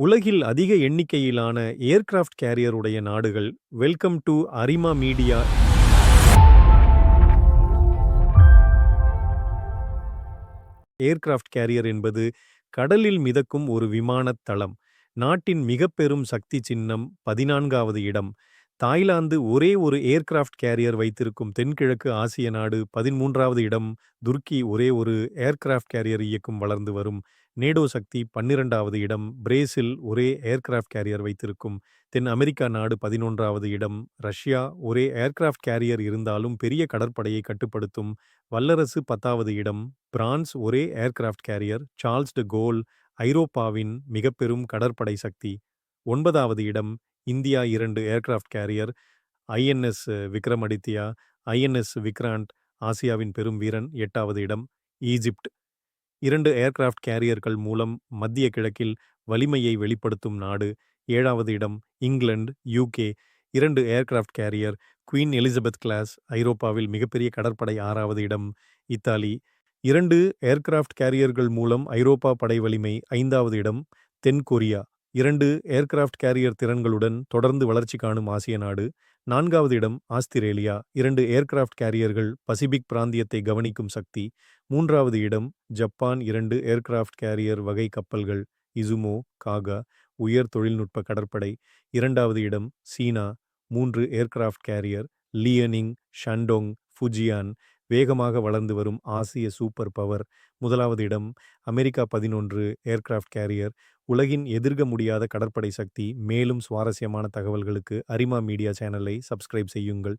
உலகில் அதிக எண்ணிக்கையிலான ஏர்கிராஃப்ட் கேரியர் உடைய நாடுகள் welcome to Arima media. Aircraft carrier என்பது கடலில் மிதக்கும் ஒரு விமானத் தளம். நாட்டின் மிகப்பெரும் சக்தி சின்னம் பதினான்காவது இடம். தாய்லாந்து ஒரே ஒரு ஏர்கிராஃப்ட் கேரியர் வைத்திருக்கும் தென்கிழக்கு ஆசிய நாடு பதிமூன்றாவது இடம். துருக்கி ஒரே ஒரு ஏர்கிராஃப்ட் கேரியர் இயக்கும் வளர்ந்து வரும் நேடோ சக்தி பன்னிரண்டாவது இடம் பிரேசில் ஒரே ஏர்கிராஃப்ட் கேரியர் வைத்திருக்கும். தென் அமெரிக்கா நாடு பதினொன்றாவது இடம் ரஷ்யா ஒரே ஏர்கிராஃப்ட் கேரியர் இருந்தாலும் பெரிய கடற்படையை கட்டுப்படுத்தும். வல்லரசு பத்தாவது இடம் பிரான்ஸ் ஒரே aircraft carrier Charles de Gaulle ஐரோப்பாவின் மிகப்பெரும் கடற்படை சக்தி. ஒன்பதாவது இடம் இந்தியா இரண்டு aircraft carrier INS Vikramaditya INS Vikrant ஆசியாவின் பெரும் வீரன் எட்டாவது இடம் ஈஜிப்ட். இரண்டு ஏர்கிராஃப்ட் கேரியர்கள் மூலம் மத்திய கிழக்கில் வலிமையை வெளிப்படுத்தும் நாடு ஏழாவது இடம் இங்கிலாந்து யூகே இரண்டு aircraft carrier Queen Elizabeth class ஐரோப்பாவில் மிகப்பெரிய கடற்படை ஆறாவது இடம் இத்தாலி. இரண்டு ஏர்கிராஃப்ட் கேரியர்கள் மூலம் ஐரோப்பா படை வலிமை ஐந்தாவது இடம் தென் கொரியா இரண்டு ஏர்கிராஃப்ட் கேரியர் திறன்களுடன் தொடர்ந்து வளர்ச்சி காணும் ஆசிய நாடு. நான்காவது இடம் ஆஸ்திரேலியா. இரண்டு ஏர்கிராஃப்ட் கேரியர்கள் பசிபிக் பிராந்தியத்தை கவனிக்கும் சக்தி. மூன்றாவது இடம் ஜப்பான். இரண்டு ஏர்கிராஃப்ட் கேரியர் வகை கப்பல்கள் இசுமோ காகா உயர் தொழில்நுட்ப கடற்படை. இரண்டாவது இடம் சீனா. மூன்று aircraft carrier Liaoning Shandong Fujian. வேகமாக வளர்ந்து வரும் ஆசிய சூப்பர் பவர் முதலாவது இடம் அமெரிக்கா பதினொன்று ஏர்கிராஃப்ட் கேரியர் உலகின் எதிர்க்க முடியாத கடற்படை சக்தி. மேலும் சுவாரஸ்யமான தகவல்களுக்கு அரிமா மீடியா சேனலை சப்ஸ்கிரைப் செய்யுங்கள்.